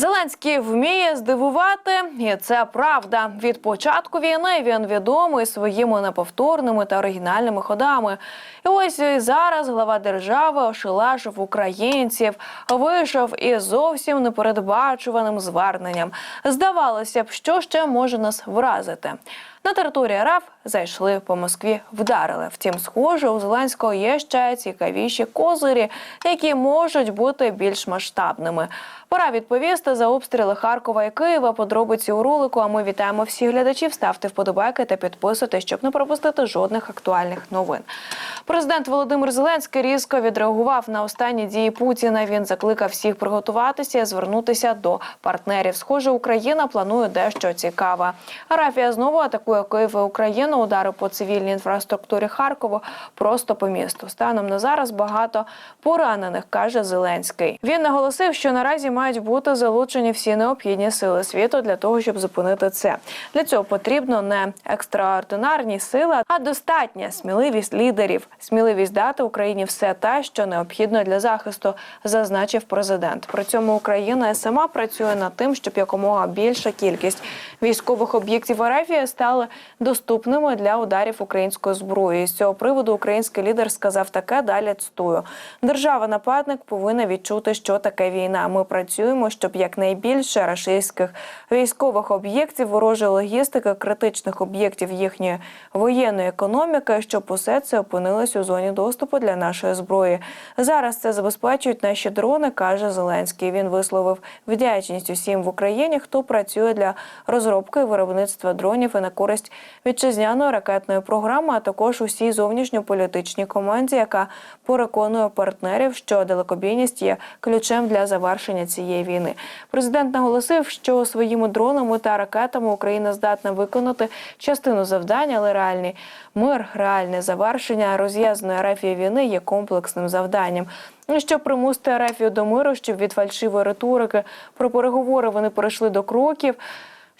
Зеленський вміє здивувати, і це правда. Від початку війни він відомий своїми неповторними та оригінальними ходами. І ось і зараз глава держави ошелешив українців, вийшов із зовсім непередбачуваним зверненням. Здавалося б, що ще може нас вразити. На території РФ зайшли по Москві, вдарили. Втім, схоже, у Зеленського є ще цікавіші козирі, які можуть бути більш масштабними. Пора відповісти за обстріли Харкова і Києва. Подробиці у ролику. А ми вітаємо всіх глядачів. Ставте вподобайки та підписуйтесь, щоб не пропустити жодних актуальних новин. Президент Володимир Зеленський різко відреагував на останні дії Путіна. Він закликав всіх приготуватися і звернутися до партнерів. Схоже, Україна планує дещо цікаве. Арафія знову атакує Київ і Україну. Удари по цивільній інфраструктурі Харкова просто по місту. Станом на зараз багато поранених, каже Зеленський. Він наголосив, що наразі мають бути залучені всі необхідні сили світу для того, щоб зупинити це. Для цього потрібно не екстраординарні сили, а достатня сміливість лідерів, сміливість дати Україні все те, що необхідно для захисту, зазначив президент. При цьому Україна сама працює над тим, щоб якомога більша кількість військових об'єктів РФ стали доступними для ударів українською зброєю. З цього приводу український лідер сказав таке. Далі цитую. Держава-нападник повинна відчути, що таке війна. Ми працюємо, щоб якнайбільше рашистських військових об'єктів, ворожої логістики, критичних об'єктів їхньої воєнної економіки, щоб усе це опинилось у зоні доступу для нашої зброї. Зараз це забезпечують наші дрони, каже Зеленський. Він висловив вдячність усім в Україні, хто працює для розробки виробництва дронів і на користь вітчизняної ракетної програми, а також усій зовнішньополітичній команді, яка переконує партнерів, що далекобійність є ключем для завершення цієї війни. Президент наголосив, що своїми дронами та ракетами Україна здатна виконати частину завдань, але реальний мир, реальне завершення розв'язаної арафії війни є комплексним завданням. І Щоб примусити арафію до миру, щоб від фальшивої риторики про переговори вони перейшли до кроків.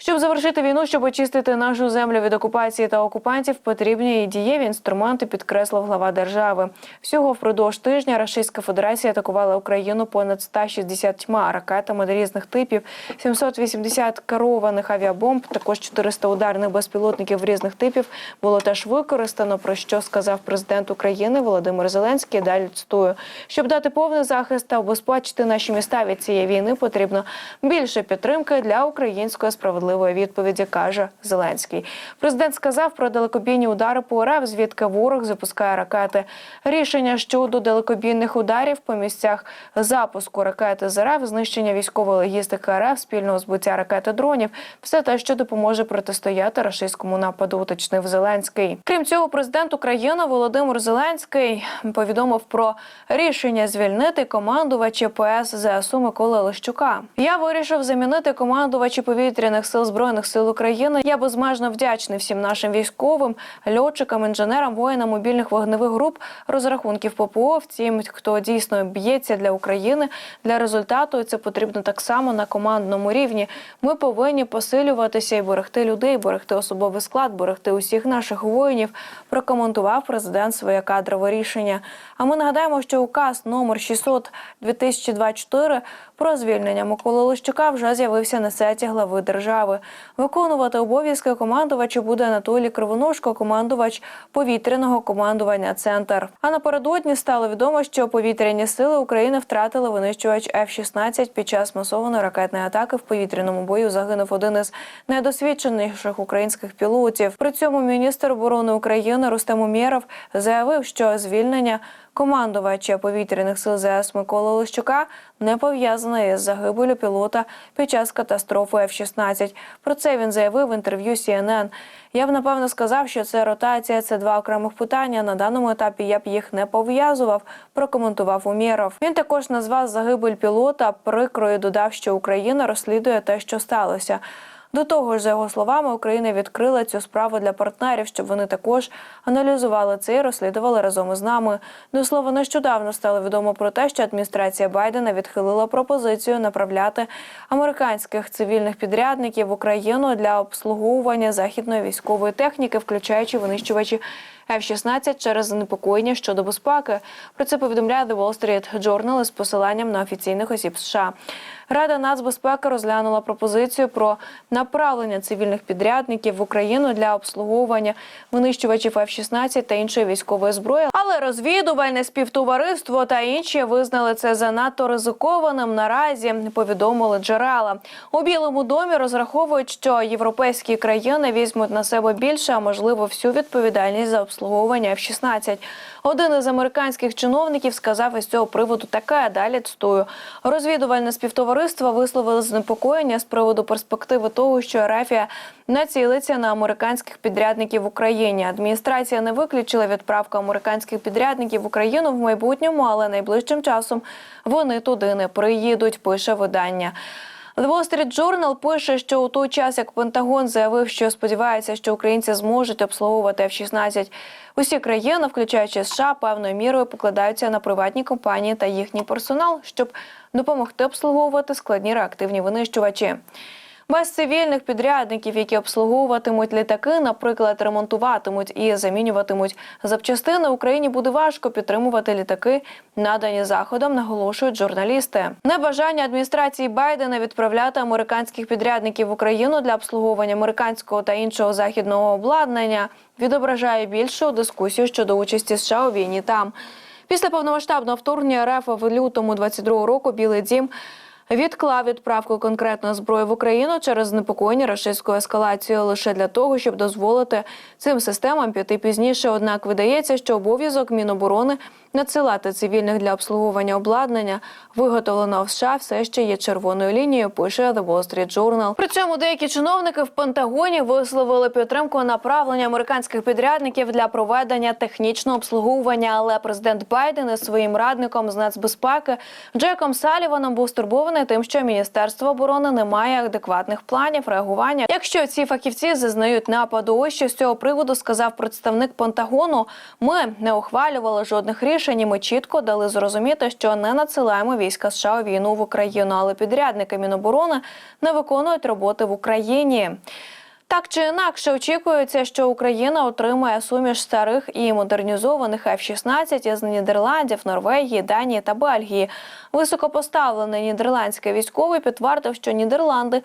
Щоб завершити війну, щоб очистити нашу землю від окупації та окупантів, потрібні і дієві інструменти, підкреслив глава держави. Всього впродовж тижня Російська Федерація атакувала Україну понад 160 ракетами різних типів, 780 керованих авіабомб, також 400 ударних безпілотників різних типів було теж використано. Про що сказав президент України Володимир Зеленський. Далі цитую. щоб дати повний захист та обезпечити наші міста від цієї війни, потрібно більше підтримки для української справедливої відповіді, каже Зеленський. Президент сказав про далекобійні удари по РФ, звідки ворог запускає ракети. Рішення щодо далекобійних ударів по місцях запуску ракети з РФ, знищення військової логістики РФ, спільного збиття ракети дронів, все те, що допоможе протистояти рашистському нападу, уточнив Зеленський. Крім цього, президент України Володимир Зеленський повідомив про рішення звільнити командувача ПС ЗСУ Миколи Лищука. Я вирішив замінити командувачі повітряних сил збройних сил України. Я безмежно вдячний всім нашим військовим, льотчикам, інженерам, воїнам мобільних вогневих груп, розрахунків ППО, всім, хто дійсно б'ється для України для результату. Це потрібно так само на командному рівні. Ми повинні посилюватися і берегти людей, берегти особовий склад, берегти усіх наших воїнів. Прокоментував президент своє кадрове рішення. А ми нагадаємо, що указ номер 600 2024 про звільнення Миколи Лищука вже з'явився на сайті глави держави. Виконувати обов'язки командувача буде Анатолій Кривоножко, командувач повітряного командування Центр. А напередодні стало відомо, що повітряні сили України втратили винищувач F-16 під час масованої ракетної атаки в повітряному бою. Загинув один із найдосвідченіших українських пілотів. При цьому міністр оборони України Рустем Умєров заявив, що звільнення командувача повітряних сил ЗС Миколи Лищука не пов'язане із загибелю пілота під час катастрофи F-16. Про це він заявив в інтерв'ю CNN. Я б напевно сказав, що це ротація, це два окремих питання. На даному етапі я б їх не пов'язував. Прокоментував Умєров. Він також назвав загибель пілота прикрою. Додав, що Україна розслідує те, що сталося. До того ж, за його словами, Україна відкрила цю справу для партнерів, щоб вони також аналізували це і розслідували разом із нами. До слова, нещодавно стало відомо про те, що адміністрація Байдена відхилила пропозицію направляти американських цивільних підрядників в Україну для обслуговування західної військової техніки, включаючи винищувачі F-16 через занепокоєння щодо безпеки. Про це повідомляє The Wall Street Journal із посиланням на офіційних осіб США. Рада нацбезпеки розглянула пропозицію про направлення цивільних підрядників в Україну для обслуговування винищувачів F-16 та іншої військової зброї. Але розвідувальне співтовариство та інші визнали це занадто ризикованим. Наразі повідомили джерела у Білому домі. Розраховують, що європейські країни візьмуть на себе більше, а можливо всю відповідальність за обслуговування F-16. Один із американських чиновників сказав із цього приводу таке. Далі цитую. розвідувальне співтовариство висловило занепокоєння з приводу перспективи того, що Арафія націлиться на американських підрядників в Україні. Адміністрація не виключила відправку американських підрядників в Україну в майбутньому, але найближчим часом вони туди не приїдуть. Пише видання. The Wall Street Journal пише, що у той час, як Пентагон заявив, що сподівається, що українці зможуть обслуговувати F-16, усі країни, включаючи США, певною мірою покладаються на приватні компанії та їхній персонал, щоб допомогти обслуговувати складні реактивні винищувачі. Без цивільних підрядників, які обслуговуватимуть літаки, наприклад, ремонтуватимуть і замінюватимуть запчастини, Україні буде важко підтримувати літаки, надані заходом, наголошують журналісти. Небажання адміністрації Байдена відправляти американських підрядників в Україну для обслуговування американського та іншого західного обладнання відображає більшу дискусію щодо участі США у війні там. Після повномасштабного вторгнення РФ в лютому 22 року Білий Дім відклав відправку конкретної зброї в Україну через занепокоєння рашистською ескалацією лише для того, щоб дозволити цим системам піти пізніше. Однак видається, що обов'язок Міноборони надсилати цивільних для обслуговування обладнання, виготовленого в США, все ще є червоною лінією. Пише The Wall Street Journal. При цьому деякі чиновники в Пентагоні висловили підтримку направлення американських підрядників для проведення технічного обслуговування. Але президент Байден із своїм радником з нацбезпеки Джеком Саліваном був стурбований тим, що міністерство оборони не має адекватних планів реагування. Якщо ці фахівці зазнають нападу, ось що з цього приводу сказав представник Пентагону. Ми не ухвалювали жодних рішень. і Ми чітко дали зрозуміти, що не надсилаємо війська США у війну в Україну, але підрядники Міноборони не виконують роботи в Україні. Так чи інакше очікується, що Україна отримає суміш старих і модернізованих F-16 із Нідерландів, Норвегії, Данії та Бельгії. Високопоставлений нідерландський військовий підтвердив, що Нідерланди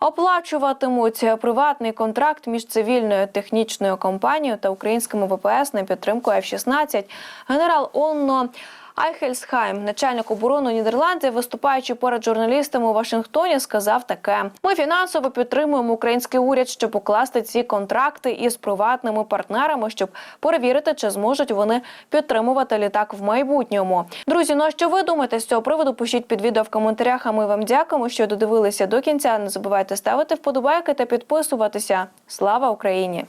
оплачуватимуть приватний контракт між цивільною технічною компанією та українськими ВПС на підтримку F-16. Генерал Онно Айхельсхайм, начальник оборони Нідерландів, виступаючи перед журналістами у Вашингтоні, сказав таке: ми фінансово підтримуємо український уряд, щоб укласти ці контракти із приватними партнерами, щоб перевірити, чи зможуть вони підтримувати літак в майбутньому. Друзі, ну а що ви думаєте з цього приводу? Пишіть під відео в коментарях. А ми вам дякуємо, що додивилися до кінця. Не забувайте ставити вподобайки та підписуватися. Слава Україні!